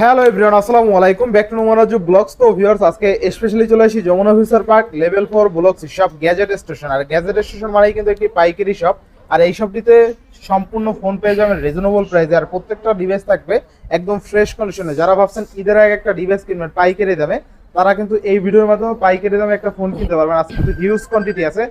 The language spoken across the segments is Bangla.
হ্যালো এভরিওয়ান আসসালামু আলাইকুম। ব্যাক টু নোমারাজু ব্লগস তো ভিউয়ার্স আজকে স্পেশালি চলে আসি Jamuna Future Park level four blogs shop Gadget Station আর গ্যাজেট স্টেশন মানেই কিন্তু একটি পাইকারি শপ আর এই শপটিতে সম্পূর্ণ ফোন পেয়ে যাবেন রিজনেবল প্রাইসে আর প্রত্যেকটা ডিভাইস থাকবে একদম ফ্রেশ কন্ডিশনে যারা ভাবছেন ঈদের আগে একটা ডিভাইস কিনবেন পাইকারি দামে, তারা কিন্তু এই ভিডিওর মাধ্যমে পাইকারি দামে একটা ফোন কিনতে পারবেন। আজকে কিন্তু হিউজ কোয়ান্টিটি আছে।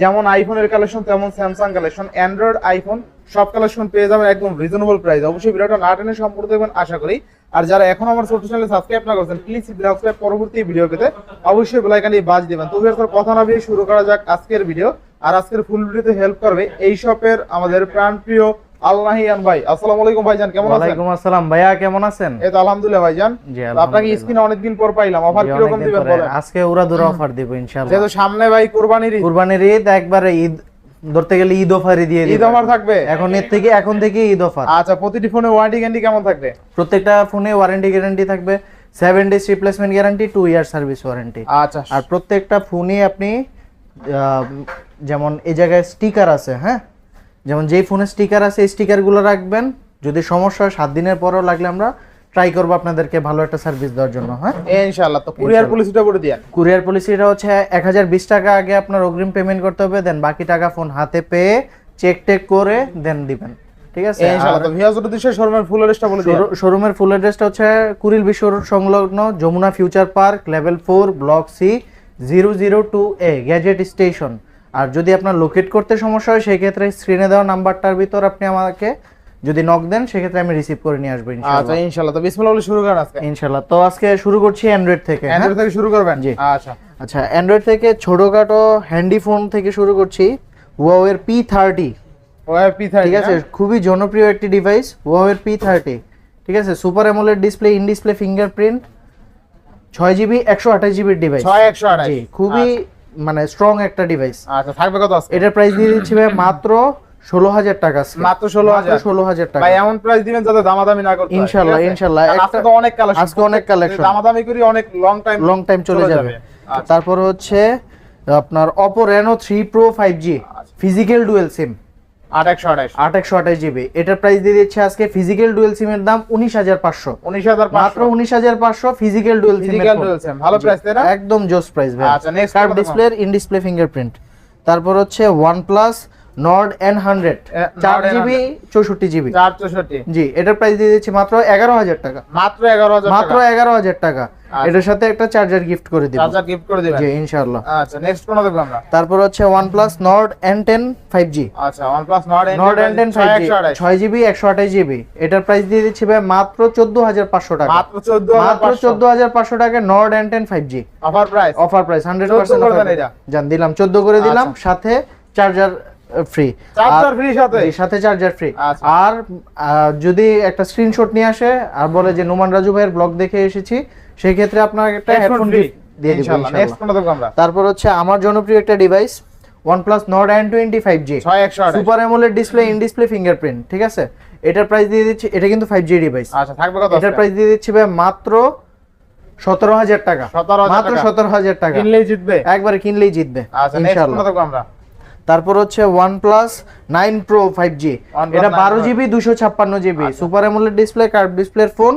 যেমন আইফোনের কালেকশন তেমন স্যামসাং কালেকশন অ্যান্ড্রয়েড আইফোন সব কালেকশন পেয়ে যাবেন একদম রিজনেবল প্রাইস অবশ্যই ভিডিওটা না টেনে সম্পূর্ণ দেখবেন, আশা করি। আর যারা এখন আমার ছোট চ্যানেলে সাবস্ক্রাইব না করছেন প্লিজ সাবস্ক্রাইব পরবর্তী ভিডিও পেতে অবশ্যই বেলাইকানি বাজ দেবেন। তো এরপর কথা না শুরু করা যাক আজকের ভিডিও আর আজকের ফুল ভিডিওতে হেল্প করবে এই শপের আমাদের প্রাণপ্রিয় আল্লাহিয়ান ভাই। আসসালামু আলাইকুম ভাইজান কেমন আছেন? ওয়ালাইকুম আসসালাম। ভাইয়া কেমন আছেন? এই তো আলহামদুলিল্লাহ ভাইজান। আপনাকে। স্ক্রিনে অনেকদিন পর পাইলাম। অফার কীরকম অনেকদিন দিবেন বলেন? আজকে ওরা দূর অফার দিব ইনশাআল্লাহ। যেহেতু সামনে ভাই কুরবানির ঈদ। কুরবানির ঈদ একবারে ঈদ ধরতে গেলে ঈদ অফারই দিয়ে ঈদ অফার থাকবে? এখন এর থেকে এখন থেকে ঈদ অফার। আচ্ছা প্রতিটি ফোনে ওয়ারেন্টি গ্যারান্টি কেমন থাকবে? প্রত্যেকটা ফোনে ওয়ারেন্টি গ্যারান্টি থাকবে। Seven days replacement guarantee two year service warranty আচ্ছা। আর প্রত্যেকটা ফোনে আপনি যেমন এই জায়গায় স্টিকার আছে হ্যাঁ? যেমন যেই ফোনে স্টিকার আছে এই স্টিকারগুলো রাখবেন। যদি সমস্যা হয় সাত দিনের পরও লাগলে আমরা ট্রাই করব আপনাদেরকে ভালো একটা সার্ভিস দেওয়ার জন্য হ্যাঁ? ইনশাআল্লাহ তো কুরিয়ার পলিসিটা করে দিয়েন কুরিয়ার পলিসিটা হচ্ছে এক হাজার বিশ টাকা আগে আপনার অগ্রিম পেমেন্ট করতে হবে দেন বাকি টাকা ফোন হাতে পেয়ে চেক টেক করে দেন দিবেন। ঠিক আছে? শোরুমের ফুল অ্যাড্রেসটা বলে শোরুমের ফুল অ্যাড্রেসটা হচ্ছে কুরিল বিশ্ব সংলগ্ন Jamuna Future Park level four block C zero zero two A Gadget Station আর যদি আপনার লোকেট করতে সমস্যা হয় সেই ক্ষেত্রে স্ক্রিনে দেওয়া নাম্বারটার ভিতর আপনি আমাকে যদি নক দেন সেক্ষেত্রে আমি রিসিভ করে নিয়ে আসব আচ্ছা ইনশাআল্লাহ। ইনশাআল্লাহ তো বিসমিল্লাহ বলে শুরু করেন আজকে। ইনশাআল্লাহ। তো আজকে শুরু করছি অ্যান্ড্রয়েড থেকে হ্যাঁ? অ্যান্ড্রয়েড থেকে শুরু করবেন? জি। আচ্ছা। আচ্ছা অ্যান্ড্রয়েড থেকে ছোটখাটো হ্যান্ডি ফোন থেকে শুরু করছি ওয়াওয়ের P thirty or P thirty ঠিক আছে? খুবই জনপ্রিয় একটি ডিভাইস ওয়াওয়ের পি থার্টি ঠিক আছে? Super AMOLED display in display fingerprint ছয় জিবি একশো আঠাশ জিবির ডিভাইস ছয় একশো আঠাশ। খুবই মানে স্ট্রং একটা ডিভাইস আচ্ছা থাকবে কত আজকে? এটার প্রাইস দিয়ে দিচ্ছি ভাই মাত্র ষোলো হাজার টাকা মাত্র ষোলো হাজার ষোলো হাজার টাকা। ভাই এমন প্রাইস দিবেন যাতে দামাদামি না করতে ইনশাল্লাহ ইনশাআল্লাহ, ইনশাআল্লাহ। আজকে তো অনেক কালেকশন আজকে অনেক কালেকশন দামাদামি করি অনেক লং টাইম লং টাইম চলে যাবে। আচ্ছা। তারপর হচ্ছে আপনার Oppo Reno three pro five G. Physical dual SIM আঠাশ। জিবি এটার প্রাইস দিয়ে দিচ্ছে আজকে ফিজিক্যাল ডুয়েল সিমের দাম উনিশ হাজার পাঁচশো। উনিশ হাজার মাত্র উনিশ হাজার পাঁচশো ফিজিক্যাল ডুয়েল রয়েছে ভালো প্রাইস একদম জোস প্রাইস ভাই। আচ্ছা, next curve display in display fingerprint তারপর হচ্ছে ওয়ানপ্লাস নর্ড এন হান্ড্রেড চার জিবি চৌষট্টি জিবি চার চৌষট্টি। জি এটার প্রাইস দিয়ে দিচ্ছি মাত্র এগারো হাজার টাকা। মাত্র এগারো হাজার মাত্র এগারো হাজার টাকা। এটার সাথে একটা চার্জার গিফট করে দিব। চার্জার গিফট করে দিবেন। জি ইনশাআল্লাহ। আচ্ছা নেক্সট কোন দেখব আমরা? তারপর হচ্ছে এন টেন ফাইভ জি আচ্ছা OnePlus Nord N10 Nord N ten five G একশো আঠাশ। ছয় জিবি একশো আঠাশ জিবি। এটার প্রাইস দিয়ে দিচ্ছি ভাই মাত্র চোদ্দ হাজার পাঁচশো টাকা। মাত্র চোদ্দ মাত্র চোদ্দ হাজার পাঁচশো টাকা Nord N ten five G offer price offer price hundred 14 করবেন এটা? জান দিলাম চোদ্দ করে দিলাম সাথে চার্জার ফ্রি চার্জার ফ্রি সাথে? সাথে চার্জার ফ্রি আচ্ছা। আর যদি একটা স্ক্রিনশট নিয়ে আসে আর বলে যে নোমান রাজু ভাইয়ের ব্লগ দেখে এসেছি সেই ক্ষেত্রে আপনার একটা হেডফোন দিয়ে দিব ইনশাআল্লাহ তারপর হচ্ছে আমার জনপ্রিয় একটা device OnePlus Nord N20 5G ছয় একশো super AMOLED display in display fingerprint ঠিক আছে? এটার প্রাইস দিয়ে দিচ্ছি এটা কিন্তু 5G ডিভাইস আচ্ছা থাকবে কত এটার প্রাইস দিয়ে দিচ্ছি ভাই মাত্র সতেরো হাজার টাকা। মাত্র। সতেরো হাজার টাকা। কিনলেই জিতবে? একবারে কিনলেই জিতবে আচ্ছা ইনশাআল্লাহ। আমরা? তারপর হচ্ছে OnePlus 9 Pro 5G OnePlus এটা 9 বারো জিবি দুশো ছাপ্পান্ন GB. Super AMOLED display curve ডিসপ্লের ফোন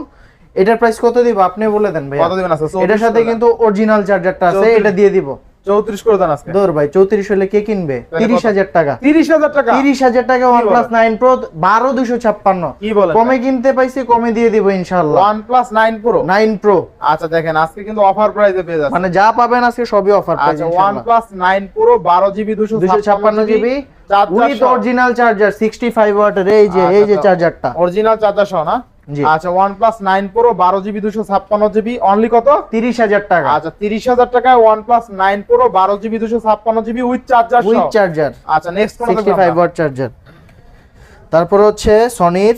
এটার প্রাইস কত দিব? আপনি বলে দেন ভাই কত দিবেন? 34 এটার সাথে কিন্তু অরিজিনাল চার্জারটা আছে এটা দিয়ে দিব। চৌত্রিশ করে দেন আজকে। দৌড় ভাই চৌত্রিশ হলে কে কিনবে? তাহলে তিরিশ কত? হাজার টাকা। তিরিশ হাজার টাকা? তিরিশ হাজার টাকা প্রো বারো দুশো ছাপ্পান্ন। কি বলেন কমে কিনতে পাইছি কমে দিয়ে দিব OnePlus nine pro nine pro আচ্ছা দেখেন আজকে কিন্তু অফার প্রাইসে পেয়ে যাচ্ছে মানে যা পাবেন আজকে সবই অফার প্রাইস আচ্ছা বারো জিবি দুশো দুশো ছাপ্পান্ন GB with original charger sixty five ওয়াটের এই যে এই যে চার্জারটা অরিজিনাল চার্জার সহ না। আচ্ছা বারো জিবি দুশো ছাপ্পান্ন জিবি অনলি কত? তিরিশ হাজার টাকা। আচ্ছা তিরিশ হাজার টাকায় বারো জিবি দুশো ছাপ্পান্ন GB with charger with charger আচ্ছা নেক্সট কোন সিক্সটি ফাইভ ওয়াট চার্জার তারপর হচ্ছে সনির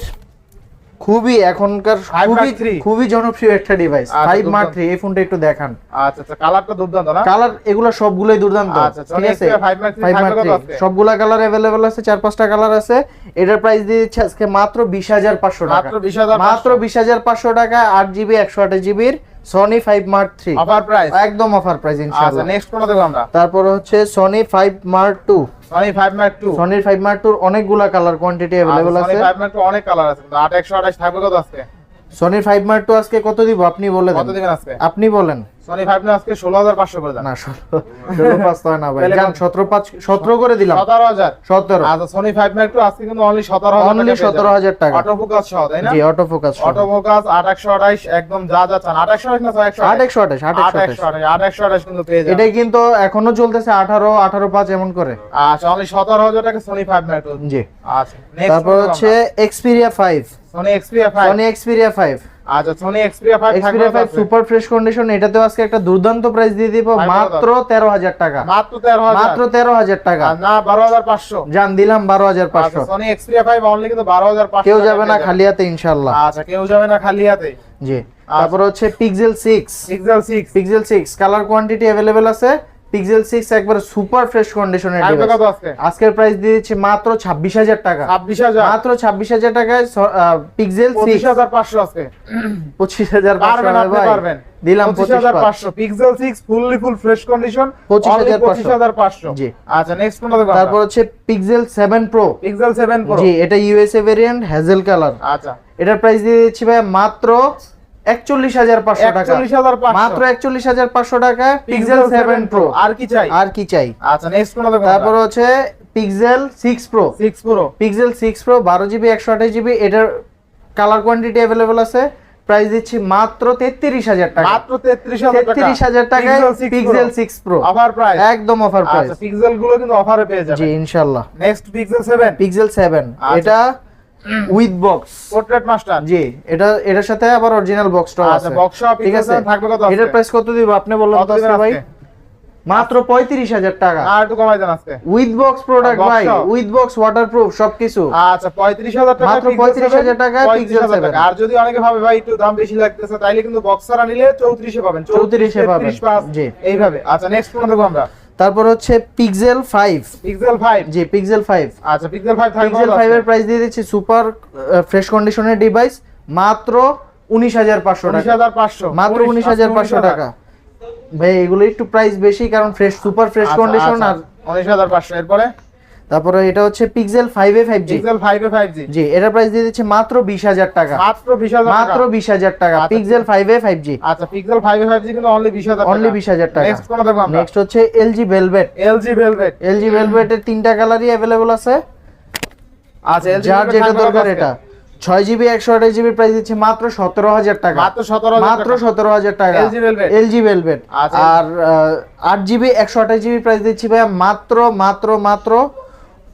খুবই এখনকার Five Mark খুবই three। খুবই জনপ্রিয় একটা ডিভাইস আচ্ছা, ফাইভ মার্ক দুর্দান্ত। থ্রি এই ফোনটা একটু দেখান আচ্ছা আচ্ছা কালারটা দুর্দান্ত না কালার এগুলো সবগুলোই দুর্দান্ত আচ্ছা, ঠিক Sony আছে Xperia 5 Mark III Five থাকবে Mark কত III আজকে? সবগুলা কালার अवेलेबल আছে চার পাঁচটা কালার আছে এটার প্রাইস দিয়ে দিচ্ছে আজকে মাত্র বিশ হাজার পাঁচশো টাকা মাত্র বিশ হাজার মাত্র বিশ হাজার পাঁচশো টাকা আট জিবি একশো আঠাশ জিবির Sony five mark three offer price একদম অফার প্রাইস আচ্ছা ইনশাআল্লাহ। নেক্সট কোনটা দেখব আমরা? তারপর হচ্ছে Sony five mark two Sony five mark two সনির five mark টুর অনেকগুলা কালার কোয়ান্টিটি সনি আছে। ফাইভ মার্ক টু অনেক কালার আছে। কিন্তু আট একশো আঠাশ থাকবে কত আজকে? সনি ফাইভ মার্ক টু আজকে কত দিব? আপনি বলে কত দিবেন আজকে? আপনি বলেন। না আজকে পাঁচশো করে না হয় না ভাই। দিলাম। আচ্ছা সনি না একটু আজকে কিন্তু অনলি টাকা অটো ফোকাস সহ তাই না? জি অটো ফোকাস অটো ফোকাস আট একশো আঠাইশ একদম যা যা চান। না আঠাইশ কিন্তু পেয়ে যাবেন। এটাই কিন্তু এখনও চলতেছে আঠারো আঠারো পাঁচ এমন করে। আচ্ছা অনলি সতেরো হাজার টাকা সনি না জি। আচ্ছা তারপর হচ্ছে সনি আচ্ছা Sony Xperia five Xperia five super fresh condition এটাতেও আজকে একটা দুর্দান্ত প্রাইস দিয়ে দিব মাত্র তেরো হাজার টাকা। মাত্র মাত্র না জান দিলাম সনি এক্সপিরিয়া অনলি কিন্তু কেউ যাবে না খালি হাতে ইনশাল্লাহ আচ্ছা কেউ যাবে না খালি হাতে জি তারপর হচ্ছে পিক্সেল পিক্সেল কালার কোয়ান্টিটি আছে। পিক্সেল সিক্স একবার সুপার ফ্রেশ কন্ডিশনের আজকের প্রাইস দিয়ে দিচ্ছি মাত্র ছাব্বিশ হাজার টাকা। ছাব্বিশ হাজার? মাত্র ছাব্বিশ হাজার টাকায় পিক্সেল পঁচিশ সিক্স হাজার পাঁচশো আজকে পঁচিশ হাজার পারবেন দিলাম পঁচিশ হাজার পাঁচশো। Pixel six fully full fresh condition 25,500 পঁচিশ হাজার পাঁচশো। জি। আচ্ছা নেক্সট কোনটা দেখব তারপর হচ্ছে Pixel seven pro Pixel seven pro জি এটা ইউএসএ ভেরিয়েন্ট হ্যাজেল কালার আচ্ছা। এটার প্রাইস দিয়ে দিচ্ছি ভাই মাত্র একচল্লিশ হাজার পাঁচশো টাকা। মাত্র একচল্লিশ হাজার পাঁচশো টাকা পিক্সেল সেভেন প্রো আর কি চাই? আর কি চাই? আচ্ছা নেক্সট তারপর হচ্ছে Pixel six pro six pro Pixel six pro বারো জিবি একশো আঠাশ জিবি এটার কালার কোয়ান্টিটি অ্যাভেলেবল আছে। প্রাইস দিচ্ছি মাত্র তেত্রিশ হাজার টাকা। মাত্র তেত্রিশ হাজার টাকা। তেত্রিশ হাজার টাকায় Pixel six pro offer price একদম অফার প্রাইস পিক্সেলগুলো কিন্তু অফারে পেয়ে জি ইনশাল্লাহ next Pixel seven Pixel seven. এটা উইথ বক্স পোর্ট্রেট মাস্টার জি এটা এটার সাথে আবার অরিজিনাল বক্সটাও আচ্ছা আছে। বক্স ঠিক আছে? থাকবে কত এটার প্রাইস কত দিব? আপনি বললেন কত ভাই? মাত্র পঁয়ত্রিশ হাজার টাকা। আর একটু কমাই দেন আজকে। উইথ বক্স প্রোডাক্ট ভাই উইথ বক্স ওয়াটারপ্রুফ সবকিছু। আচ্ছা পঁয়ত্রিশ হাজার টাকা মাত্র Pixel 35,000 7, টাকায় 35,000 Pixel টাকা। আর যদি অনেকে ভাবে ভাই একটু দাম বেশি লাগতেছে তাইলে কিন্তু বক্সার নিলে চৌত্রিশে পাবেন। 34 এ পাবেন, 33 পাঁচ, জি। এইভাবে। আচ্ছা নেক্সট কোন দেখব আমরা। তারপর হচ্ছে পিক্সেল 5 পিক্সেল 5 জি পিক্সেল 5 আচ্ছা পিক্সেল 5 থাকবে পিক্সেল 5 এর প্রাইস দিয়ে দিচ্ছি সুপার ফ্রেশ কন্ডিশনের ডিভাইস মাত্র উনিশ হাজার পাঁচশো উনিশ টাকা হাজার পাঁচশো মাত্র উনিশ হাজার পাঁচশো টাকা। ভাই এগুলো একটু প্রাইস বেশি কারণ ফ্রেশ সুপার ফ্রেশ কন্ডিশন আর উনিশ হাজার পাঁচশো এরপরে? তারপরে এটা হচ্ছে Pixel five A five G Pixel five A five G জি এটার প্রাইস দিয়ে দিচ্ছি মাত্র বিশ হাজার টাকা। মাত্র বিশ হাজার মাত্র বিশ হাজার টাকা। Pixel five A five G আচ্ছা Pixel five A five G কিন্তু অনলি বিশ হাজার অনলি বিশ হাজার টাকা। নেক্সট কোন দেখব আমরা? নেক্সট হচ্ছে LG Velvet LG Velvet LG ভেলভেটের তিনটা কালারই অ্যাভেলেবল আছে। আচ্ছা LG যার যেটা দরকার এটা? ছয় জিবি একশো আঠাশ জিবি প্রাইস দিচ্ছে মাত্র সতেরো হাজার টাকা। মাত্র সতেরো মাত্র সতেরো হাজার টাকা। LG Velvet। এলজি ভেলভেট আচ্ছা। আর আট জিবি একশো আঠাশ জিবি প্রাইস দিচ্ছি ভাইয়া মাত্র মাত্র মাত্র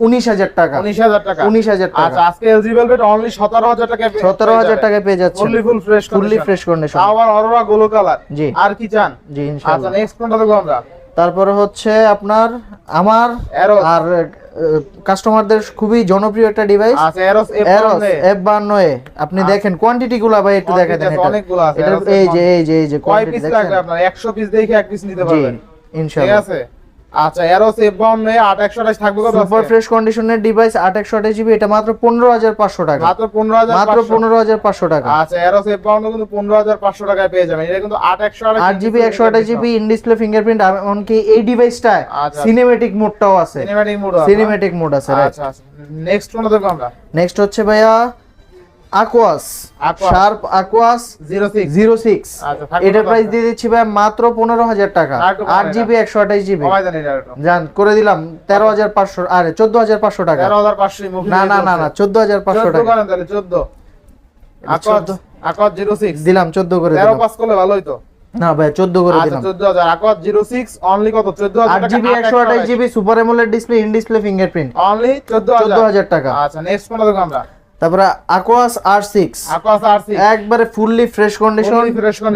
উনিশ হাজার টাকা। উনিশ হাজার টাকা। উনিশ হাজার আচ্ছা আজকে এলজি ভেলভেট অনলি সতেরো হাজার টাকা সতেরো হাজার টাকায় পেয়ে যাচ্ছে। Fully full fresh fully fresh condition আবার অরোরা গোলো কালার জি। আর কি চান? জি আচ্ছা নেক্সট কোনটা দেখব আমরা? তারপরে হচ্ছে আপনার আমার আর কাস্টমারদের খুবই জনপ্রিয় একটা ডিভাইস আচ্ছা এরোস এফ বান্ন আপনি দেখেন কোয়ান্টিটি গুলা ভাই একটু দেখে দেন এটা Eros এই যে এই যে এই যে কয় পিস লাগবে দেখেন। আপনার? 100 পিস দেখে এক পিস নিতে পারবেন। ঠিক আছে? আচ্ছা এফ বাউন্ন আট একশো আঠাশ থাকবে কত সুপার ফ্রেশ কন্ডিশনের ডিভাইস আট একশো আঠাশ জিবি এটা মাত্র পনেরো হাজার পাঁচশো টাকা। মাত্র পনেরো হাজার মাত্র পনেরো হাজার পাঁচশো টাকা। আচ্ছা এরোস এফ বাউন্ন কিন্তু পনেরো হাজার পাঁচশো টাকায় পেয়ে যাবেন। এটা কিন্তু আট একশো আট জিবি একশো আঠাশ জিবি ইন ডিসপ্লে ফিঙ্গারপ্রিন্ট এমনকি এই ডিভাইসটায় আচ্ছা। সিনেমেটিক মোডটাও আছে। সিনেম্যাটিক মোড সিনেমেটিক মোড আছে আচ্ছা আচ্ছা। নেক্সট কোনটা দেখব আমরা। নেক্সট হচ্ছে ভাইয়া Aquos. Sharp Aquos zero six zero six আচ্ছা, এটার প্রাইস দিয়ে দিচ্ছি ভাই মাত্র পনেরো হাজার টাকা। আট জিবি একশো আঠাশ জিবি জান করে দিলাম তেরো হাজার পাঁচশো আরে চোদ্দ হাজার পাঁচশো টাকা। না না না না চোদ্দ হাজার পাঁচশো টাকা। চোদ্দ। 14 জিরো সিক্স দিলাম চোদ্দ করে তেরো পাস করলে ভালোই তো। না ভাই চোদ্দ করে আচ্ছা দিলাম। চোদ্দ হাজার। আকজ জিরো সিক্স অনলি কত? চোদ্দ আট জিবি একশো আঠাশ GB super AMOLED display in display fingerprint only চোদ্দ চোদ্দ হাজার। হাজার টাকা। আচ্ছা নেক্সট দেখো আমরা। তারপরে Aquos R six Aquos R six একবারে ফুললি ফ্রেশ কন্ডিশন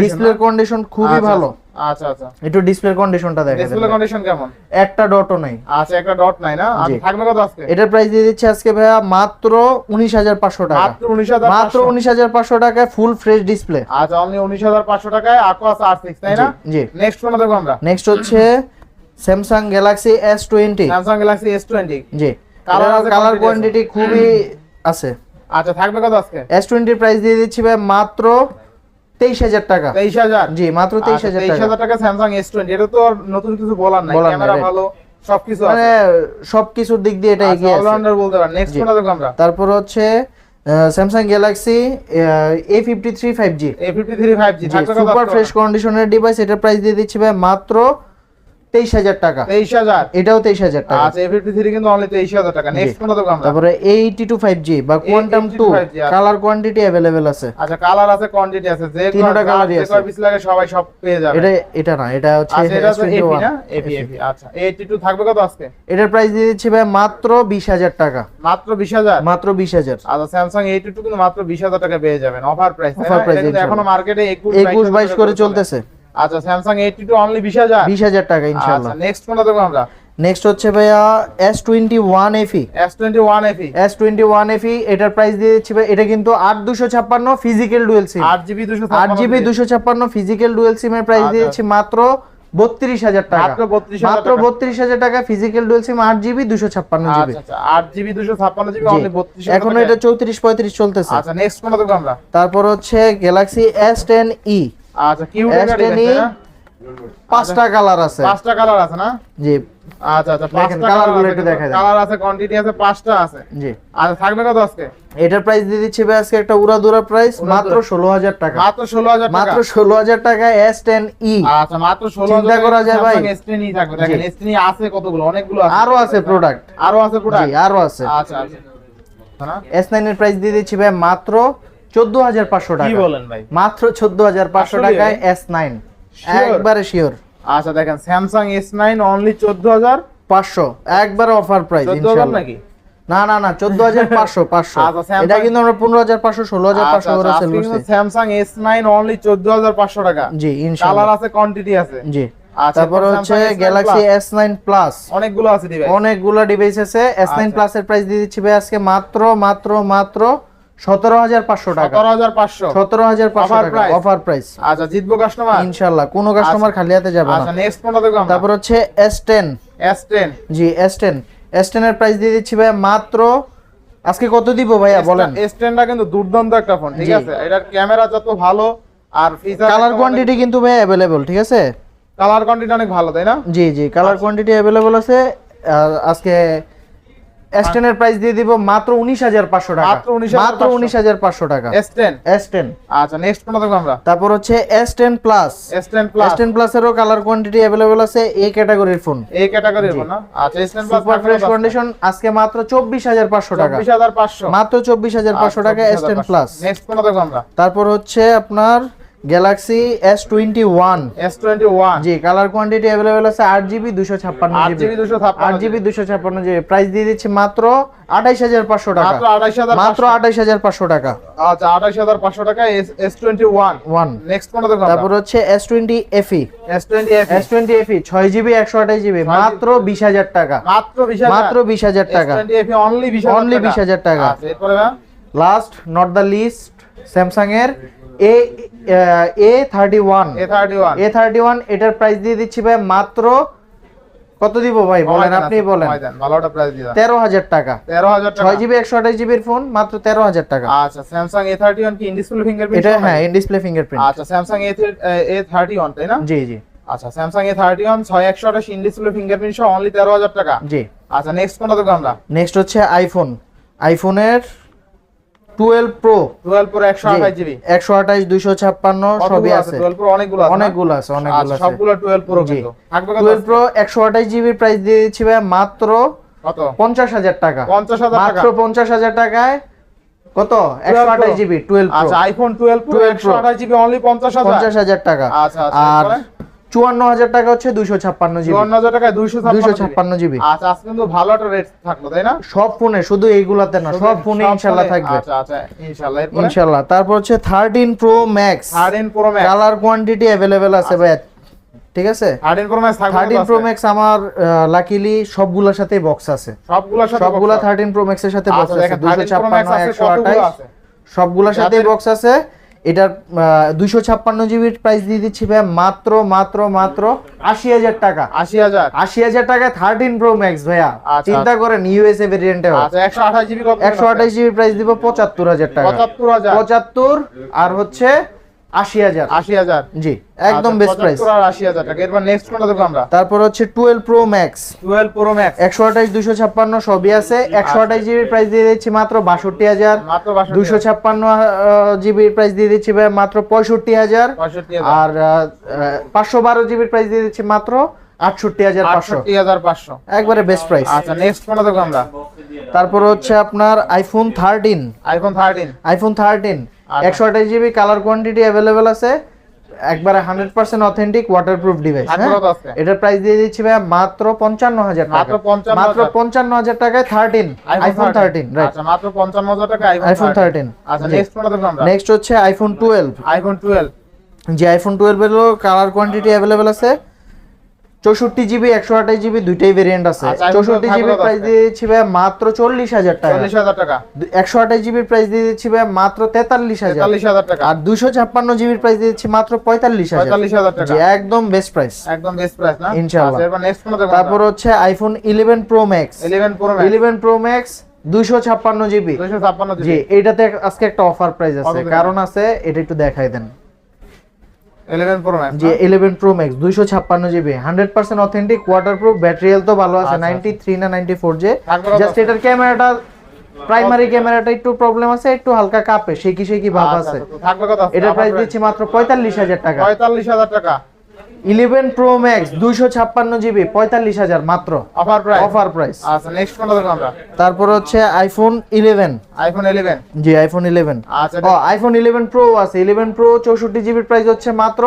ডিসপ্লের কন্ডিশন খুবই ভালো। আচ্ছা আচ্ছা। একটু ডিসপ্লের কন্ডিশনটা দেখেন ডিসপ্লে কন্ডিশন কেমন? একটা ডটও নাই। আচ্ছা একটা ডট নাই না? আর থাকবে কত আজকে? এটার প্রাইস দিয়ে দিচ্ছে আজকে ভাইয়া মাত্র উনিশ হাজার পাঁচশো টাকা। মাত্র উনিশ হাজার মাত্র উনিশ হাজার পাঁচশো টাকায় ফুল ফ্রেশ ডিসপ্লে আচ্ছা অনলি উনিশ হাজার পাঁচশো টাকায় আকজ আর সিক্স তাই না? জি। নেক্সট কোনটা দেখব আমরা? নেক্সট হচ্ছে Samsung Galaxy S twenty Samsung Galaxy S twenty জি। Colour আছে, কালার কোয়ান্টিটি খুবই আছে। আচ্ছা থাকবে কত আজকে? এস টোয়েন্টির প্রাইস দিয়ে দিচ্ছি ভাই মাত্র তেইশ হাজার টাকা। তেইশ হাজার? জি মাত্র তেইশ হাজার তেইশ টাকা এটা তো আর নতুন কিছু বলার নাই। ক্যামেরা ভালো সবকিছু মানে সবকিছুর দিক দিয়ে এটা এগিয়ে আছে। অলরাউন্ডার বলতে পারেন। নেক্সট জি। কোনটা দেখব আমরা? তারপর হচ্ছে Samsung Galaxy A fifty three five G A fifty three five G super fresh কন্ডিশনের ডিভাইস এটার প্রাইস দিয়ে দিচ্ছি ভাই মাত্র তেইশ হাজার টাকা। তেইশ হাজার? এটাও তেইশ হাজার টাকা। আচ্ছা এ ফিফটি থ্রি কিন্তু অনলি তেইশ হাজার টাকা। নেক্সট কোনটা দেখব তারপরে এইটি টু ফাইভ জি বা কোয়ান্টাম টু 5G আচ্ছা। কালার কোয়ান্টিটি অ্যাভেলেবেল আছে। আচ্ছা কালার আছে কোয়ান্টিটি আছে যে তিনটা colour আছে। কয় piece লাগে সবাই সব পেয়ে যাবে। এটা এটা না এটা হচ্ছে আচ্ছা এটা তো এপি না? এপি এপি আচ্ছা। 82 থাকবে কত আজকে? এটার প্রাইস দিয়ে দিচ্ছি ভাই মাত্র বিশ হাজার টাকা। মাত্র 20000 মাত্র বিশ হাজার। আচ্ছা স্যামসাং 82 কিন্তু মাত্র 20000 টাকা পেয়ে যাবেন। অফার প্রাইস price, এখনও মার্কেটে একুশ বাইশ করে চলতেছে। আচ্ছা স্যামসাং 82 অনলি 20000 বিশ হাজার? টাকা ইনশাল্লাহ আচ্ছা নেক্সট কোনটা দেখব আমরা? নেক্সট হচ্ছে ভাইয়া S twenty one FE S21 FE S twenty one FE এটার প্রাইস দিয়ে দিচ্ছি ভাই এটা কিন্তু আট দুশো ছাপ্পান্ন ফিজিক্যাল ডুয়েল সিম 8GB 256 আট জিবি দুশো ছাপ্পান্ন ফিজিক্যাল ডুয়েল সিমের প্রাইস দিয়ে দিচ্ছি মাত্র বত্রিশ হাজার টাকা। মাত্র 32,000 মাত্র টাকা। বত্রিশ হাজার টাকা ফিজিক্যাল ডুয়েল সিম আট জিবি দুশো ছাপ্পান্ন জিবি। আচ্ছা আচ্ছা 8GB 256GB অনলি 32 এখন এটা চৌত্রিশ পঁয়ত্রিশ চলতেছে। আচ্ছা নেক্সট আমরা? তারপর হচ্ছে গ্যালাক্সি এস টেন ই আচ্ছা কিউ S10e পাঁচটা কালার আছে। পাঁচটা কালার আছে না? জি। আচ্ছা আচ্ছা দেখেন, কালারগুলো একটু দেখা কালার আছে কোয়ান্টিটি আছে পাঁচটা আছে। জি। আচ্ছা থাকবে কত আজকে? এটার প্রাইস দিয়ে দিচ্ছি ভাই আজকে একটা উড়াদুরা প্রাইস মাত্র টাকা। টাকা। টাকা আচ্ছা মাত্র ষোলো চিন্তা করা যায় ভাই। থাকবে। দেখেন আছে কতগুলো? অনেকগুলো আছে। আরও আছে প্রোডাক্ট আরও আছে জি প্রোডাক্ট আরও আছে। আচ্ছা আচ্ছা। এর প্রাইস দিয়ে দিচ্ছি ভাই মাত্র চোদ্দ হাজার পাঁচশো টাকা। বলেন ভাই? মাত্র চোদ্দ হাজার পাঁচশো? টাকায় এস নাইন একবারে শিওর আচ্ছা দেখেন স্যামসাং এস নাইন অনলি চোদ্দ হাজার পাঁচশো। একবারে অফার প্রাইস নাকি? না না না চোদ্দ হাজার পাঁচশো পাঁচশো। আচ্ছা, এটা কিন্তু আমরা পনেরো হাজার পাঁচশো ষোলো হাজার পাঁচশো করে সেল করছি। স্যামসাং এস নাইন অনলি চোদ্দ হাজার পাঁচশো টাকা। জি কালার ইনশাআল্লাহ আছে কোয়ান্টিটি আছে। জি। আচ্ছা, তারপরে হচ্ছে Samsung S9 Galaxy S nine plus অনেকগুলো আছে ডিভাইস অনেকগুলো ডিভাইস আছে। S nine. প্লাস এর প্রাইস দিয়ে দিচ্ছি ভাই আজকে। মাত্র মাত্র মাত্র সতেরো হাজার পাঁচশো টাকা। সতেরো হাজার পাঁচশো। সতেরো হাজার পাঁচশো টাকা। অফার প্রাইস আচ্ছা জিতবো কাস্টমার ইনশাল্লাহ কোনো কাস্টমার খালি হাতে যাবে আচ্ছা নেক্সট কোনটা দেখব তারপর হচ্ছে এস টেন এস টেন জি S ten S ten price দিয়ে দিচ্ছি ভাই মাত্র আজকে কত দিব ভাইয়া বলেন। এস টেনটা কিন্তু দুর্দান্ত একটা ফোন ঠিক আছে? এটার ক্যামেরা যত ভালো আর ফিচার কালার কোয়ান্টিটি কিন্তু ভাই অ্যাভেলেবল ঠিক আছে? কালার কোয়ান্টিটি অনেক ভালো তাই না? জি জি কালার কোয়ান্টিটি অ্যাভেলেবল আছে। আজকে এস টেন এর প্রাইস দিয়ে দিব মাত্র উনিশ হাজার পাঁচশো টাকা। মাত্র 19,500 মাত্র উনিশ হাজার পাঁচশো টাকা। এস টেন এস টেন আচ্ছা নেক্সট কোনটা দেখব আমরা? তারপর হচ্ছে S ten plus S ten plus S ten plus এরও কালার কোয়ান্টিটি অ্যাভেলেবল আছে এই ক্যাটাগরির ফোন এই ক্যাটাগরির ফোন না? আচ্ছা S ten plus super fresh condition আজকে মাত্র চব্বিশ হাজার পাঁচশো টাকা। চব্বিশ হাজার পাঁচশো। মাত্র চব্বিশ হাজার পাঁচশো টাকা এস টেন প্লাস নেক্সট কোনটা দেখব আমরা? তারপর হচ্ছে আপনার Galaxy S twenty one S twenty one জি কালার কোয়ান্টিটি অ্যাভেলেবেল আছে আট জিবি দুশো ছাপ্পান্ন আট জিবি দুশো আট জিবি দুশো ছাপ্পান্ন জিবি প্রাইস দিয়ে দিচ্ছি মাত্র আঠাইশ হাজার পাঁচশো টাকা। মাত্র হাজার আঠাইশ হাজার পাঁচশো টাকা। আচ্ছা আঠাশ হাজার পাঁচশো টাকা S twenty one one next কোনটা তারপর হচ্ছে S twenty FE S twenty S twenty FE ছয় জিবি একশো আঠাশ জিবি মাত্র বিশ হাজার টাকা। মাত্র বিশ হাজার। মাত্র বিশ হাজার টাকা। টোয়েন্টি এফি অনলি বিশ 20,000 টাকা। Last not the least Samsung এর A A thirty one A thirty one এটার প্রাইস দিয়ে দিচ্ছি ভাই মাত্র কত দিব ভাই? বলেন আপনি বলেন। ভালোটা প্রাইস তেরো হাজার টাকা। তেরো হাজার টাকা। ছয় জিবি একশো আঠাশ জিবির ফোন মাত্র তেরো হাজার টাকা। আচ্ছা স্যামসাং এ থার্টি ওয়ান কি ইনডিসপ্লে ফিঙ্গারপ্রিন্ট এটা হ্যাঁ ইন ডিসপ্লে ফিঙ্গারপ্রিন্ট আচ্ছা Samsung A A thirty one তাই না? জি জি। আচ্ছা স্যামসাং এ থার্টি ওয়ান ছয় একশো আঠাশ ইনডিসপ্লে ফিঙ্গারপ্রিন্ট সহ অনলি তেরো হাজার টাকা। জি। আচ্ছা নেক্সট কোনটা দেখব আমরা নেক্সট হচ্ছে আইফোন আইফোনের টুয়েলভ প্রো টুয়েলভ প্রো একশো আঠাশ জিবি একশো আঠাশ দুইশো ছাপ্পান্ন সবই আছে? টুয়েলভ প্রো অনেকগুলো আছে অনেকগুলো আছে অনেকগুলো আচ্ছা আছে। সবগুলো টুয়েলভ প্রো কিন্তু। থাকবে কত? টুয়েলভ প্রো একশো আঠাশ জিবির প্রাইস দিয়ে দিচ্ছি ভাই মাত্র কত? পঞ্চাশ হাজার টাকা। পঞ্চাশ হাজার টাকা? মাত্র পঞ্চাশ হাজার টাকায় কত? একশো আঠাশ জিবি টুয়েলভ প্রো আচ্ছা আইফোন টুয়েলভ প্রো 12 একশো Pro। আঠাশ জিবি অনলি পঞ্চাশ হাজার? পঞ্চাশ হাজার টাকা। আচ্ছা আচ্ছা আর? চুয়ান্ন হাজার টাকা হচ্ছে দুইশো ছাপ্পান্ন জিবি। চুয়ান্ন হাজার টাকায় দুইশো দুইশো ছাপ্পান্ন জিবি। আচ্ছা আজকে কিন্তু ভালো একটা রেট থাকল তাই না? সব ফোনে শুধু এইগুলাতে না সব ফোনে ইনশাল্লাহ থাকবে। আচ্ছা আচ্ছা ইনশাল্লাহ এরপরে? ইনশাল্লাহ। তারপর হচ্ছে thirteen pro max thirteen pro max colour quantity available আছে ভাই ঠিক আছে? থার্টিন প্রো ম্যাক্স থাকবে থার্টিন প্রো ম্যাক্স আমার লাকিলি সবগুলোর সাথেই বক্স আছে। সবগুলোর সাথে সবগুলা box আছে। থার্টিন প্রো ম্যাক্সের সাথে বক্স আচ্ছা আছে। দেখেন দুইশো 13 Pro Max ছাপ্পান্ন আছে, একশো কতগুলো আঠাশ আছে? সবগুলোর সাথেই বক্স আছে। এটার দুইশো ছাপ্পান্ন জিবির প্রাইস দিয়ে দিচ্ছি ভাই মাত্র মাত্র মাত্র আশি হাজার টাকা। আশি হাজার? আশি হাজার টাকায় থার্টিন প্রো ম্যাক্স ভাইয়া। আচ্ছা। চিন্তা করেন ইউএসএ ভেরিয়েন্টে আচ্ছা একশো আঠাশ জিবি একশো আঠাশ জিবি প্রাইস দিব পঁচাত্তর হাজার টাকা। পঁচাত্তর আর হচ্ছে আশি হাজার। আশি হাজার। জি। একদম আচ্ছা, বেস্ট প্রাইস আশি হাজার টাকা। এরপর নেক্সট কোনটা দেখব আমরা? তারপর হচ্ছে twelve pro max twelve pro max একশো আঠাশ দুশো ছাপ্পান্ন সবই আছে। একশো আঠাশ জিবির প্রাইস দিয়ে দিচ্ছি মাত্র বাষট্টি হাজার। দুশো ছাপ্পান্ন জিবির প্রাইস দিয়ে দিচ্ছি মাত্র পঁয়ষট্টি হাজার। আর পাঁচশো বারো জিবির প্রাইস দিয়ে দিচ্ছি মাত্র আটষট্টি হাজার পাঁচশো। হাজার পাঁচশো। একবারে বেস্ট প্রাইস আচ্ছা নেক্সট কোনটা দেখব আমরা? তারপর হচ্ছে আপনার iPhone thirteen iPhone thirteen iPhone thirteen আচ্ছা। একশো আঠাশ জিবি কালার কোয়ান্টিটি অ্যাভেলেবেল আছে। একবারে hundred percent authentic waterproof device? এটার প্রাইস দিয়ে দিচ্ছি ভাই মাত্র পঞ্চান্ন হাজার মাত্র টাকা 55,000 মাত্র পঞ্চান্ন হাজার টাকায় থার্টিন আইফোন থার্টিন রাইট আচ্ছা মাত্র পঞ্চান্ন হাজার টাকা আইফোন থার্টিন আচ্ছা নেক্সট হচ্ছে আইফোন টুয়েলভ আইফোন টুয়েলভ যে আইফোন টুয়েলভ এরও কালার কোয়ান্টিটি অ্যাভেলেবেল আছে। চৌষট্টি জিবি একশো আঠাশ জিবি দুইটাই ভেরিয়েন্ট আছে। আচ্ছা, চৌষট্টি জিবি প্রাইস দিয়ে দিচ্ছি ভাই মাত্র চল্লিশ হাজার টাকা। চল্লিশ হাজার টাকা। একশো আঠাশ জিবির প্রাইস দিয়ে দিচ্ছি ভাই মাত্র তেতাল্লিশ হাজার। তেতাল্লিশ হাজার টাকা। আর দুশো ছাপ্পান্ন জিবির প্রাইস দিয়ে দিচ্ছি মাত্র পঁয়তাল্লিশ হাজার। পঁয়তাল্লিশ হাজার টাকা। একদম বেস্ট প্রাইস একদম বেস্ট প্রাইস না? ইনশাআল্লাহ। আচ্ছা, দেখব তারপর হচ্ছে iPhone eleven pro max eleven pro eleven pro max দুশো ছাপ্পান্ন জিবি দুইশো ছাপ্পান্ন জি এইটাতে আজকে একটা অফার প্রাইস আছে। কারণ আছে এটা একটু দেখাই দেন। Eleven pro max max GB hundred percent authentic water proof battery health তো ভালো আছে আচ্ছা, নাইনটি থ্রি না নাইনটি ফোর যে জাস্ট আছে? এটার ক্যামেরাটা প্রাইমারি ক্যামেরাটা একটু প্রবলেম আছে একটু হালকা কাঁপে সে কি ভাব আছে। থাকবে কত এটার প্রাইস দিচ্ছি মাত্র পঁয়তাল্লিশ হাজার টাকা। পঁয়তাল্লিশ হাজার টাকা। ইলেভেন প্রো ম্যাক্স দুইশো ছাপ্পান্ন জিবি পঁয়তাল্লিশ হাজার মাত্র। অফার প্রাইস অফার প্রাইস আচ্ছা নেক্সট কোনটা দেখব আমরা? তারপর হচ্ছে আইফোন ইলেভেন আইফোন ইলেভেন জি আইফোন ইলেভেন আচ্ছা ও আইফোন ইলেভেন প্রো আছে। ইলেভেন প্রো চৌষট্টি জিবির প্রাইস হচ্ছে মাত্র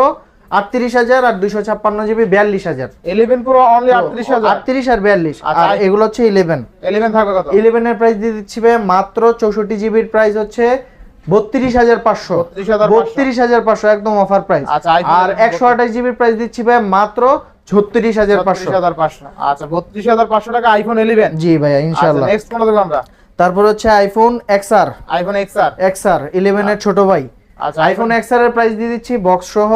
আটত্রিশ হাজার আর দুইশো ছাপ্পান্ন জিবি বিয়াল্লিশ হাজার। ইলেভেন প্রো অনলি আটত্রিশ হাজার? আটত্রিশ আর বিয়াল্লিশ। আচ্ছা, আর এগুলো হচ্ছে ইলেভেন ইলেভেন থাকবে কত? ইলেভেন এর প্রাইস দিয়ে দিচ্ছি ভাই মাত্র চৌষট্টি জিবির প্রাইস হচ্ছে বত্রিশ হাজার পাঁচশো। 32,500 বত্রিশ হাজার পাঁচশো একদম অফার প্রাইস আচ্ছা, আর একশো আঠাশ জিবির প্রাইস দিচ্ছি ভাই মাত্র ছত্রিশ হাজার পাঁচশো। হাজার পাঁচশো। আচ্ছা বত্রিশ হাজার পাঁচশো টাকা আইফোন ইলেভেন জি ইনশাল্লাহ নেক্সট আমরা? তারপর হচ্ছে iPhone XR iPhone XR eleven এর ছোট ভাই। আচ্ছা আইফোন এক্সআর এর প্রাইস দিয়ে দিচ্ছি বক্স সহ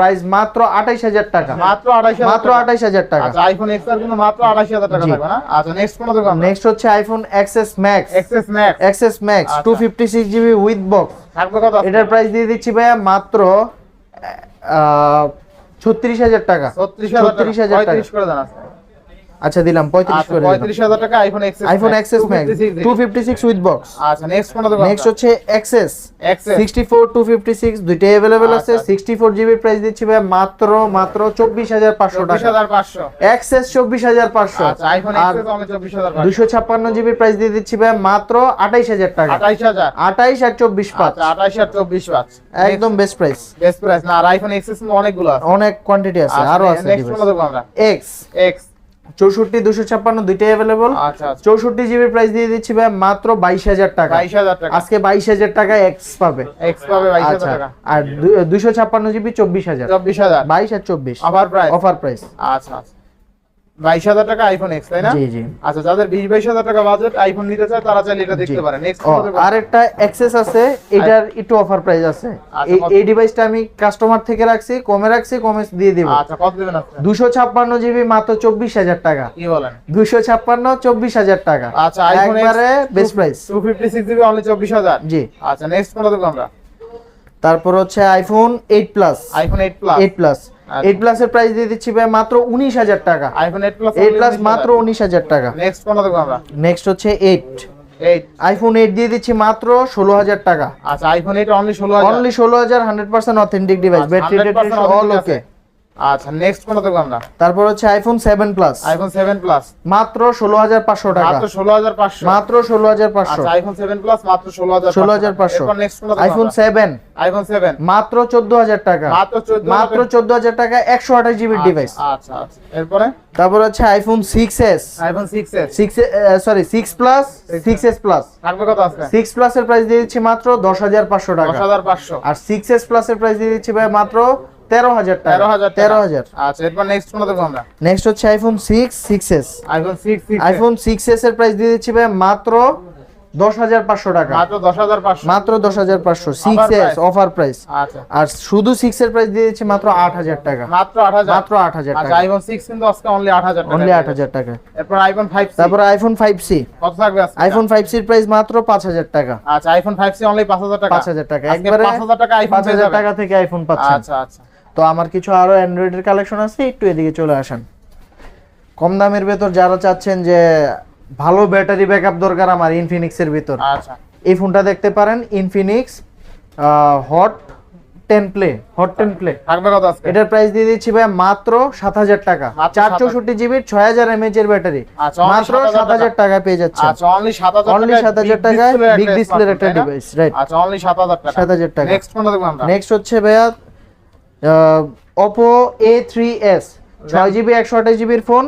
প্রাইস মাত্র আঠাইশ হাজার টাকা। মাত্র 28000 মাত্র আঠাইশ হাজার টাকা। আচ্ছা আইফোন এক্স আর কিন্তু মাত্র আড়াইশ হাজার টাকা জি। থাকবে না? আচ্ছা নেক্সট কোন আমরা নেক্সট হচ্ছে iPhone XS max XS max XS max আচ্ছা। Two fifty six GB with box থাকবে কত? এটার প্রাইস দিয়ে দিচ্ছি ভাইয়া মাত্র ছত্রিশ হাজার টাকা। ছত্রিশ হাজার টাকা পঁয়ত্রিশ করে দেন আজকে। আচ্ছা দিলাম পঁয়ত্রিশ আচ্ছা করে পঁয়ত্রিশ হাজার টাকা iPhone XS iPhone XS max fifty six with box আচ্ছা নেক্সট কোনটা দেখব নেক্সট হচ্ছে XS XS sixty four two fifty six দুইটাই অ্যাভেলেবেল আছে। আচ্ছা। সিক্সটি ফোর জিবির প্রাইস দিচ্ছি ভাই মাত্র মাত্র চব্বিশ হাজার পাঁচশো চব্বিশ টাকা হাজার পাঁচশো। এক্সএস চব্বিশ হাজার পাঁচশো। আচ্ছা আইফোন এক্সএস পাঁচশো। দুশো ছাপ্পান্ন জিবির প্রাইস দিয়ে দিচ্ছি ভাই মাত্র আঠাইশ হাজার টাকা। আঠাইশ হাজার। আঠাইশ আর চব্বিশ পাঁচ। আচ্ছা আঠাইশ আর চব্বিশ পাঁচ। একদম বেস্ট প্রাইস বেস্ট প্রাইস না আর আইফোন এক্সএস অনেকগুলো আছে। অনেক কোয়ান্টিটি আছে আরও আছে নেক্সট কোনটা দেখব আমরা? এক্স এক্স চৌষট্টি দুশো ছাপ্পান্ন দুইটাই অ্যাভেলেবল আচ্ছা আচ্ছা। চৌষট্টি জিবি প্রাইস দিয়ে দিচ্ছি ভাই মাত্র বাইশ হাজার টাকা। আজকে বাইশ হাজার টাকা এক্স পাবে। এক্স পাবে আচ্ছা টাকা। আর দুশো ছাপ্পান্ন জিবি চব্বিশ হাজার। চব্বিশ হাজার। বাইশ আর চব্বিশ। অফার প্রাইস অফার প্রাইস আচ্ছা। বাইশ হাজার টাকা আইফোন এক্স তাই না? আচ্ছা যাদের বিশ বাইশ হাজার টাকা বাজেট আইফোন নিতে চায় তারা চাইলে এটা দেখতে জি। পারে নেক্সট ও আর একটা অ্যাক্সেস আছে এটার একটু অফার প্রাইস আছে। আচ্ছা, এই- ডিভাইসটা আমি কাস্টমার থেকে রাখছি কমে রাখছি কমে দিয়ে দিব। আচ্ছা কত দেবেন আপনি? দুশো ছাপ্পান্ন জিবি মাত্র চব্বিশ হাজার টাকা। কি বলেন? দুশো ছাপ্পান্ন চব্বিশ হাজার টাকা। আচ্ছা আইফোন একবারে best price two fifty six GB only চব্বিশ হাজার। জি। আচ্ছা নেক্সট কোনটা দেখব আমরা। তারপর হচ্ছে iPhone eight plus iPhone eight plus eight plus. Eight plus এর প্রাইস দিয়ে দিচ্ছি ভাই মাত্র উনিশ হাজার টাকা। IPhone eight plus eight plus মাত্র উনিশ হাজার টাকা। নেক্সট কোনটা দেখব আমরা? নেক্সট হচ্ছে এইট আইফোন এইট দিয়ে দিচ্ছি মাত্র ষোলো হাজার টাকা। আচ্ছা আইফোন এইট অনলি ষোলো অনলি ষোলো হাজার hundred percent authentic device battery 100% all okay. আচ্ছা নেক্সট কোনটা দেখব আমরা? তারপর হচ্ছে iPhone seven plus iPhone seven plus মাত্র ষোলো হাজার পাঁচশো টাকা। মাত্র ষোলো হাজার পাঁচশো। মাত্র ষোলো হাজার পাঁচশো। আচ্ছা আইফোন সেভেন প্লাস মাত্র ষোলো হাজার ষোলো হাজার পাঁচশো। নেক্সট কোনটা আইফোন সেভেন আইফোন সেভেন মাত্র চোদ্দ হাজার টাকা। মাত্র চোদ্দ মাত্র চোদ্দ হাজার টাকা একশো আঠাশ জিবির ডিভাইস আচ্ছা আচ্ছা। এরপরে? তারপর হচ্ছে iPhone six S iPhone six S six sorry six plus six S plus থাকবে কত আছে সিক্স প্লাস এর প্রাইস দিয়ে দিচ্ছি মাত্র দশ হাজার পাঁচশো টাকা। দশ হাজার পাঁচশো। আর সিক্স এস প্লাস এর প্রাইস দিয়ে দিচ্ছি ভাই মাত্র তেরো হাজার টাকা। তেরো হাজার তেরো হাজার। আচ্ছা এরপর নেক্সট কোনটা দেখব আমরা। নেক্সট হচ্ছে iPhone six six S iPhone six six iPhone six S এর প্রাইস দিয়ে দিচ্ছি ভাই মাত্র দশ হাজার পাঁচশো টাকা। মাত্র দশ হাজার পাঁচশো। মাত্র দশ হাজার পাঁচশো। সিক্স এস অফার প্রাইস আচ্ছা। আর শুধু সিক্স এর প্রাইস দিয়ে দিচ্ছি মাত্র আট হাজার টাকা। মাত্র আট হাজার। মাত্র আট হাজার টাকা। আইফোন সিক্স কিন্তু আজকে অনলি আট হাজার অনলি আট হাজার টাকা। এরপর আইফোন ফাইভ তারপরে আইফোন ফাইভ সি কত থাকবে আইফোন ফাইভ সির প্রাইস মাত্র পাঁচ হাজার টাকা। আচ্ছা আইফোন ফাইভ সি অনলি পাঁচ হাজার টাকা। পাঁচ হাজার টাকা। একবারে পাঁচ হাজার টাকা আইফোন পাঁচ হাজার টাকা থেকে আইফোন পাচ্ছেন। আচ্ছা আচ্ছা। তো আমার কিছু আরও অ্যান্ড্রয়েডের কালেকশন আছে একটু এদিকে চলে আসেন। কম দামের ভেতর যারা চাচ্ছেন যে ভালো ব্যাটারি ব্যাকআপ দরকার আমার ইনফিনিক্সের ভিতর। আচ্ছা। এই ফোনটা দেখতে পারেন Infinix hot ten play hot ten play এটার প্রাইস দিয়ে দিচ্ছি ভাই মাত্র সাত হাজার টাকা। চার চৌষট্টি জিবি ছয় হাজার এমএচ এর ব্যাটারি আচ্ছা, মাত্র 7,000 সাত হাজার টাকায় পেয়ে যাচ্ছে আচ্ছা অনলি সাত হাজার টাকায় বিগ ডিসপ্লের একটা ডিভাইস রাইট আচ্ছা অনলি সাত হাজার টাকা। টাকা। নেক্সট হচ্ছে ভাইয়া ওপো এ থ্রি এস ছয় জিবি একশো আঠাশ জিবির ফোন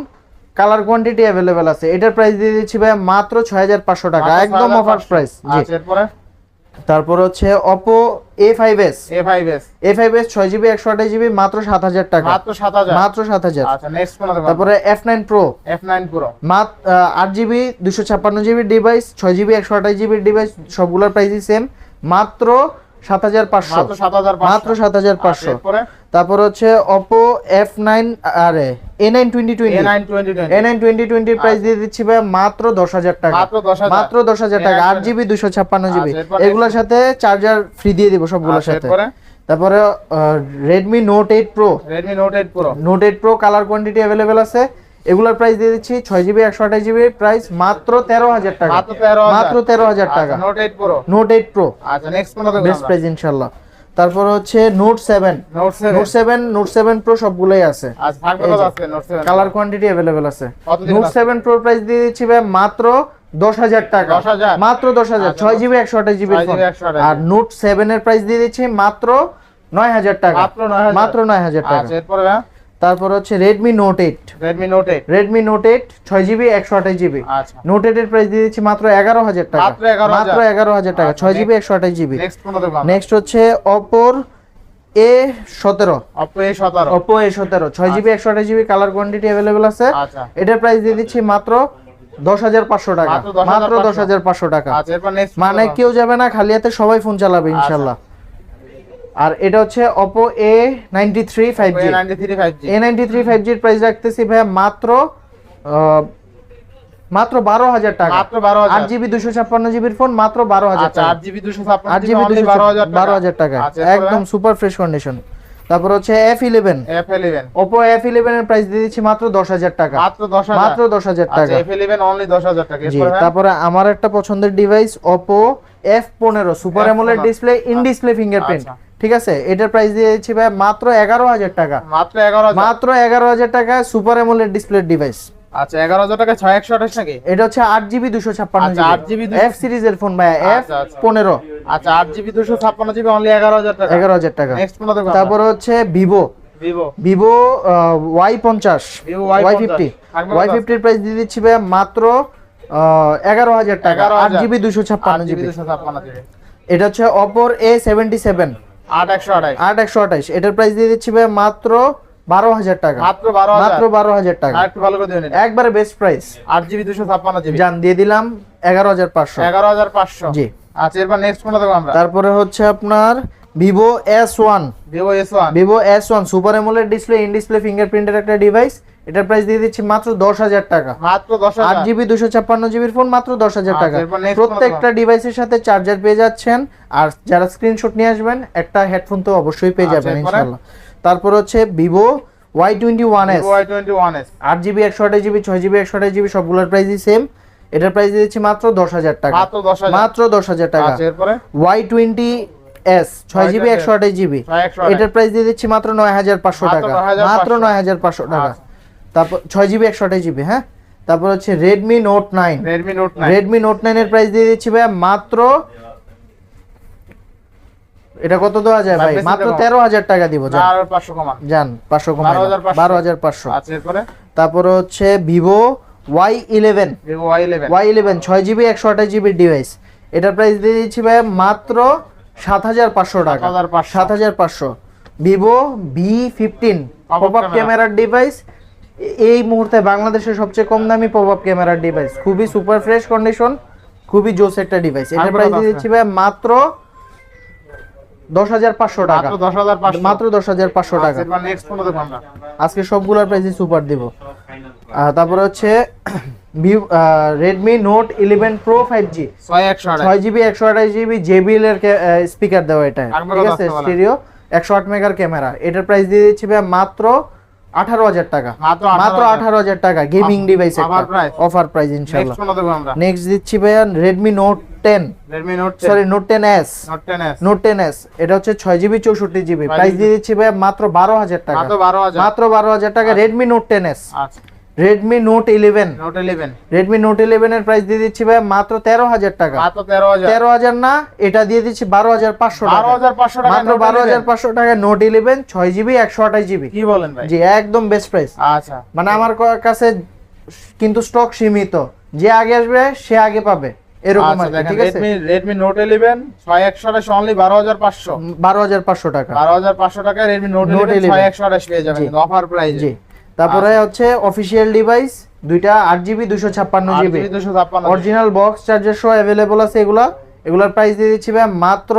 কালার কোয়ান্টিটি অ্যাভেলেবেল আছে। এটার প্রাইস দিয়ে দিচ্ছি ভাইয়া মাত্র ছয় হাজার পাঁচশো টাকা একদম 6,500 অফার প্রাইস আচ্ছা তারপর হচ্ছে Oppo A five S A five S A five S ছয় জিবি একশো আঠাশ জিবি মাত্র সাত হাজার টাকা। মাত্র সাত হাজার। মাত্র সাত হাজার। আচ্ছা তারপরে F nine pro F nine pro মাত্র আট জিবি দুশো ছাপ্পান্ন জিবির ডিভাইস ছয় জিবি একশো আঠাশ জিবির ডিভাইস সবগুলোর প্রাইসই সেম মাত্র সাত হাজার পাঁচশো। মাত্র সাত হাজার মাত্র সাত হাজার পাঁচশো। তারপর হচ্ছে অপো এফ নাইন আরে A nine twenty twenty A nine twenty টোয়েন্টির প্রাইস দিয়ে দিচ্ছি ভাই মাত্র দশ হাজার টাকা। মাত্র দশ হাজার। টাকা। আট জিবি দুশো ছাপ্পান্ন জিবি। এগুলোর সাথে চার্জার ফ্রি দিয়ে দিব সবগুলোর সাথে। তারপরে Redmi note eight pro Redmi note eight pro note eight pro colour quantity available আছে। এগুলোর প্রাইস দিয়ে দিচ্ছি ছয় জিবি একশো আঠাশ জিবি প্রাইস মাত্র তেরো হাজার টাকা। মাত্র তেরো হাজার। টাকা। Note eight pro note eight pro আচ্ছা নেক্সট বেস্ট প্রাইস ইনশাল্লাহ তারপর হচ্ছে note seven note seven note seven pro সবগুলোই আছে। আচ্ছা কালার কোয়ান্টিটি অ্যাভেলেবেল আছে? নোট সেভেন প্রো প্রাইস দিয়ে দিচ্ছি ভাই মাত্র দশ হাজার টাকা। মাত্র দশ হাজার। আচ্ছা, ছয় জিবি একশো আঠাশ জিবি আর নোট সেভেন এর প্রাইস দিয়ে দিচ্ছি মাত্র নয় হাজার টাকা। মাত্র নয় হাজার। টাকা। আচ্ছা ভাইয়া তারপর হচ্ছে Redmi note eight Redmi note eight Redmi note eight ছয় জিবি একশো আঠাশ জিবি আচ্ছা। নোট এইট এর প্রাইস দিয়ে দিচ্ছি মাত্র এগারো হাজার টাকা। মাত্র 11,000 মাত্র এগারো হাজার টাকা আচ্ছা, ছয় জিবি একশো আঠাশ জিবি নেক্সট হচ্ছে অপোর এ সতেরো। অপো এ সতেরো। ছয় জিবি একশো আঠাশ জিবি কালার কোয়ান্টিটি অ্যাভেলেবেল আছে। আচ্ছা। এটার প্রাইস দিয়ে দিচ্ছি মাত্র দশ হাজার পাঁচশো টাকা। মাত্র 10,500 দশ হাজার পাঁচশো টাকা। আচ্ছা এরপর নেক্সট মানে কেউ যাবে না খালি হাতে সবাই ফোন চালাবে আচ্ছা। ইনশাল্লাহ। আর এটা হচ্ছে Oppo A ninety three five G ninety three five G A ninety three five জির প্রাইস রাখতেছি ভাইয়া মাত্র আহ, মাত্র বারো হাজার টাকা। মাত্র বারো আট হাজার জিবি দুশো ছাপ্পান্ন জিবির ফোন মাত্র বারো হাজার আচ্ছা টাকা। আট জিবি দুশো আট জিবি জিবি দুশো বারো হাজার টাকা। আচ্ছা একদম সুপার ফ্রেশ কন্ডিশন তারপর হচ্ছে F eleven F eleven Oppo F eleven এর প্রাইস দিয়ে দিচ্ছি মাত্র দশ হাজার টাকা। মাত্র দশ হাজার। মাত্র দশ হাজার আচ্ছা টাকা। এফ ইলেভেন অনলি দশ হাজার টাকা। এরপর এরপরে তারপরে আমার একটা পছন্দের ডিভাইস ওপো এফ পনেরো super F15 AMOLED display in display fingerprint. ঠিক আছে? এটার প্রাইস দিয়ে দিচ্ছি ভাই মাত্র এগারো হাজার টাকা। মাত্র এগারো হাজার। মাত্র এগারো হাজার টাকা সুপার অ্যামোলেড ডিসপ্লে ডিভাইস আচ্ছা এগারো হাজার টাকা নাকি? এটা হচ্ছে আচ্ছা, 8GB সিরিজের ফোন ভাই আচ্ছা, অনলি টাকা। এগারো হাজার টাকা। নেক্সট দেখব তারপর হচ্ছে ভিভো ভিভো ওয়াই পঞ্চাশ। Vivo Y Y50 fifty Y ফিফটির price দিয়ে দিচ্ছি ভাই মাত্র এগারো হাজার টাকা। 11,000 আট জিবি দুশো ছাপ্পান্ন জিবি জিবি। দুশো ছাপ্পান্ন জিবি। এটা হচ্ছে অপর এ সেভেন্টি সেভেন আট একশো আঠাশ। আট একশো আঠাশ। এটার প্রাইস দিয়ে দিচ্ছি ভাই মাত্র বারো হাজার টাকা। মাত্র বারো মাত্র বারো হাজার টাকা। একটু ভালো করে একবারে বেস্ট প্রাইস আট জিবি দুশো ছাপ্পান্ন জিবি। জান দিয়ে দিলাম এগারো হাজার পাঁচশো। এগারো হাজার পাঁচশো। জি। আচ্ছা এরপর নেক্সট কোনটা আমরা। তারপরে হচ্ছে আপনার Vivo S one Vivo S one Vivo S one super AMOLED display in display ফিঙ্গারপ্রিন্টের একটা ডিভাইস এটার প্রাইস দিয়ে দিচ্ছি মাত্র দশ হাজার টাকা। মাত্র দশ আট জিবি দুশো ছাপ্পান্ন জিবির ফোন মাত্র দশ হাজার আচ্ছা, টাকা। প্রত্যেকটা ডিভাইসের সাথে চার্জার পেয়ে যাচ্ছেন। আর যারা স্ক্রিনশট নিয়ে আসবেন একটা হেডফোন তো অবশ্যই পেয়ে আচ্ছা, যাবেন? ইনশাল্লাহ তারপর হচ্ছে Vivo Y twenty one S Y twenty one S আট জিবি একশো আঠাশ জিবি ছয় জিবি একশো আঠাশ জিবি সবগুলোর প্রাইসই সেম এটার প্রাইস দিচ্ছি মাত্র দশ হাজার টাকা। মাত্র দশ হাজার। টাকা। এরপরে? ওয়াই টোয়েন্টি এস ছয় জিবি Y20 একশো আঠাশ জিবি। এটার প্রাইস দিয়ে দিচ্ছি মাত্র নয় হাজার পাঁচশো টাকা। মাত্র নয় হাজার পাঁচশো টাকা। আচ্ছা। তারপর ছয় জিবি একশো আঠাশ জিবি হ্যাঁ? তারপর হচ্ছে Redmi note nine Redmi note Redmi note নাইনের প্রাইস দিয়ে দিচ্ছি ভাই মাত্র এটা কত দেওয়া যায় ভাই, মাত্র। তেরো হাজার টাকা দিব আর পাঁচশো কমান। যান পাঁচশো 12,500 বারো হাজার পাঁচশো। আচ্ছা তারপরে হচ্ছে Vivo Y eleven. Y eleven. ছয় জিবি একশো আঠাশ জিবির ডিভাইস। এটার প্রাইস দিয়ে দিচ্ছি ভাই মাত্র সাত হাজার পাঁচশো টাকা। সাত হাজার পাঁচশো। Vivo V fifteen pop up ক্যামেরার ডিভাইস এই মুহূর্তে বাংলাদেশের সবচেয়ে কম দামি পপ আপ ক্যামেরার ডিভাইস খুবই সুপার ফ্রেশ কন্ডিশন খুবই জোস একটা ডিভাইস এটা প্রাইস আছে? দিচ্ছি ভাই মাত্র দশ হাজার পাঁচশো টাকা। মাত্র দশ হাজার পাঁচশো। টাকা। আজকে সবগুলোর সুপার দিব। তারপরে হচ্ছে Redmi note eleven pro five G ছয় জিবি একশো আঠাশ জিবি জেবিএল এর স্পিকার দেওয়া এটা। ঠিক আছে? আসতে একশো আট মেগার ক্যামেরা। এটার প্রাইস দিয়ে দিচ্ছি মাত্র আঠারো হাজার টাকা। মাত্র মাত্র 18,000 আঠারো হাজার টাকা। গেমিং ডিভাইস অফার প্রাইস ইনশাল্লাহ। নেক্সট দিচ্ছি ভাইয়া Redmi note ten Redmi note sorry note ten S note ten S এটা হচ্ছে ছয় জিবি চৌষট্টি জিবি প্রাইস দিয়ে দিচ্ছি ভাইয়া মাত্র বারো হাজার টাকা। মাত্র বারো হাজার। টাকা। রেডমি নোট টেন এস আচ্ছা। Redmi note eleven note eleven Redmi note eleven এর প্রাইস দিয়ে দিচ্ছি ভাই মাত্র তেরো হাজার টাকা। মাত্র তেরো হাজার। না এটা দিয়ে দিচ্ছি বারো হাজার পাঁচশো টাকা। মাত্র Note বারো হাজার 11 পাঁচশো টাকা নোট ইলেভেন ছয় জিবি একশো আঠাশ জিবি কি বলেন ভাই? জি একদম বেস্ট প্রাইস আচ্ছা। মানে আমার কাছে কিন্তু স্টক সীমিত। যে আগে আসবে সে আগে পাবে। এরকম আচ্ছা আর ঠিক আছে? অনলি টাকা। টাকায় রেডমি নোট Note ইলেভেন 11 ছয় একশো আঠাশ পেয়ে যাবেন অফার প্রাইস জি। তারপরে হচ্ছে ডিভাইস দুইটা অরিজিনাল বক্স চার্জার সহ অ্যাভেলেবল আছে এগুলা। এগুলার প্রাইস দিয়ে দিচ্ছি ভাই মাত্র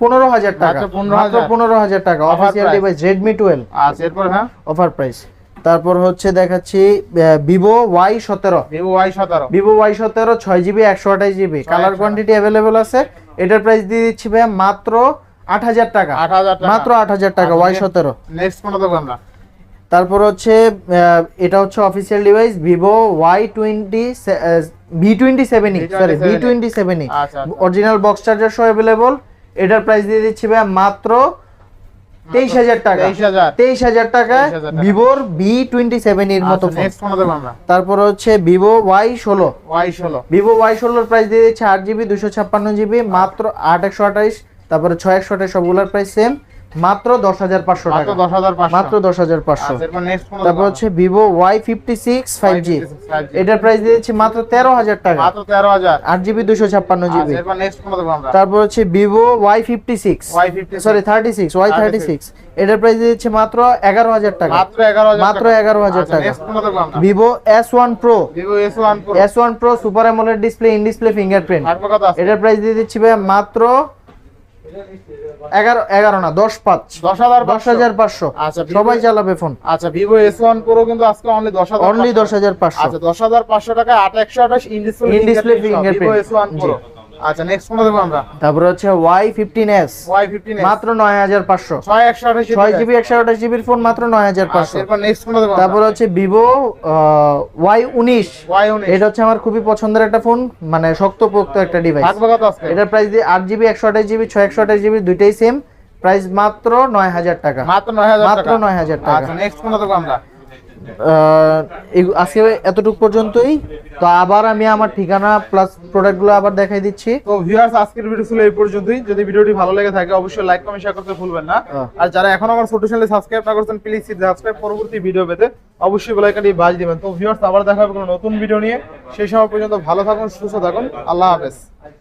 পনেরো হাজার টাকা। মাত্র 15,000 পনেরো হাজার টাকা। অফিসিয়াল ডিভাইস রেডমি টুয়েলভ আচ্ছা এরপর হ্যাঁ? অফার প্রাইস তারপর হচ্ছে দেখাচ্ছি ভিভো ওয়াই সতেরো। ভিভো ওয়াই সতেরো। ভিভো ওয়াই সতেরো ছয় জিবি একশো আঠাশ জিবি কালার কোয়ান্টিটি অ্যাভেলেবল আছে। এটার প্রাইস দিয়ে দিচ্ছি ভাই মাত্র আট হাজার টাকা। মাত্র আট হাজার টাকা আচ্ছা, ওয়াই সতেরো। নেক্সট আমরা? তারপর হচ্ছে এটা হচ্ছে official device Vivo Y twenty V twenty seven sorry V twenty seven আচ্ছা অরিজিনাল বক্স চার্জার সহ অ্যাভেলেবল এটার প্রাইস দিয়ে দিচ্ছি ভাই মাত্র তেইশ হাজার টাকা। তেইশ হাজার। টাকা ভিভোর টোয়েন্টি সেভেন এর মতো আমরা। তারপর হচ্ছে ভিভো ওয়াই ষোলো। ওয়াই ষোলো। ভিভো ওয়াই ষোলোর প্রাইস দিয়ে দিচ্ছে আট জিবি দুশো ছাপ্পান্ন জিবি মাত্র আট একশো আঠাইশ তারপরে ছয় একশো আঠাইশ সবগুলোর প্রাইস সেম মাত্র দশ হাজার পাঁচশো মাত্র টাকা। মাত্র দশ হাজার পাঁচশো। আচ্ছা তারপর হচ্ছে Vivo Y fifty six five G এটার প্রাইস দিয়ে দিচ্ছি মাত্র তেরো হাজার টাকা। তেরো হাজার। আট জিবি দুশো ছাপ্পান্ন আচ্ছা জিবি আমরা। তারপর হচ্ছে Vivo Y fifty six sorry thirty six Y thirty six এটার প্রাইস দিয়ে দিচ্ছে মাত্র এগারো হাজার টাকা। মাত্র এগারো হাজার টাকা। Vivo S one pro S one pro super AMOLED display in display fingerprint এটার প্রাইস দিয়ে দিচ্ছি মাত্র এগারো এগারো না দশ পাঁচ। দশ হাজার দশ হাজার পাঁচশো। আচ্ছা সবাই চালাবে ফোন আচ্ছা ভিভো এস ওয়ান প্রো কিন্তু আজকে অনলি দশ হাজার অনলি দশ হাজার পাঁচশো। আচ্ছা দশ হাজার পাঁচশো টাকা আট একশো আঠাশ in display display Vivo S one pro আচ্ছা নেক্সট কোন দেবো আমরা? তারপরে হচ্ছে Y fifteen S Y fifteen মাত্র নয় হাজার পাঁচশো। ছয় একশো আঠাশ ছয় জিবি একশো আঠাশ জিবির ফোন মাত্র নয় হাজার পাঁচশো। এরপর নেক্সট কোন দেবো তারপর হচ্ছে ভিভো ওয়াই উনিশ। ওয়াই উনিশ। এটা হচ্ছে আমার খুবই পছন্দের একটা ফোন মানে শক্তপোক্ত একটা ডিভাইস থাকবে কত আজকে। এটার প্রাইস দিয়ে আট জিবি একশো আঠাশ জিবি ছয় একশো আঠাশ জিবি দুইটাই সেম প্রাইস মাত্র নয় হাজার টাকা। মাত্র নয় হাজার মাত্র টাকা। 9,000 টাকা। আচ্ছা নেক্সট কোন দেবো আমরা? আহ, এই- আজকে এতটুকু পর্যন্তই। তো আবার আমি আমার ঠিকানা প্লাস প্রোডাক্টগুলো আবার দেখাই দিচ্ছি। তো ভিউয়ার্স আজকের ভিডিও ছিল এই পর্যন্তই। যদি ভিডিওটি ভালো লেগে থাকে অবশ্যই লাইক কমেন্ট শেয়ার করতে ভুলবেন না। আর যারা এখন আমার ছোট চ্যানেলে সাবস্ক্রাইব না করছেন প্লিজ সাবস্ক্রাইব পরবর্তী ভিডিও পেতে অবশ্যই বেল আইকনটি বাজ দিবেন। তো ভিউয়ার্স আবার দেখা হবে কোনো নতুন ভিডিও নিয়ে। সেই সময় পর্যন্ত ভালো থাকুন সুস্থ থাকুন। আল্লাহ হাফেজ।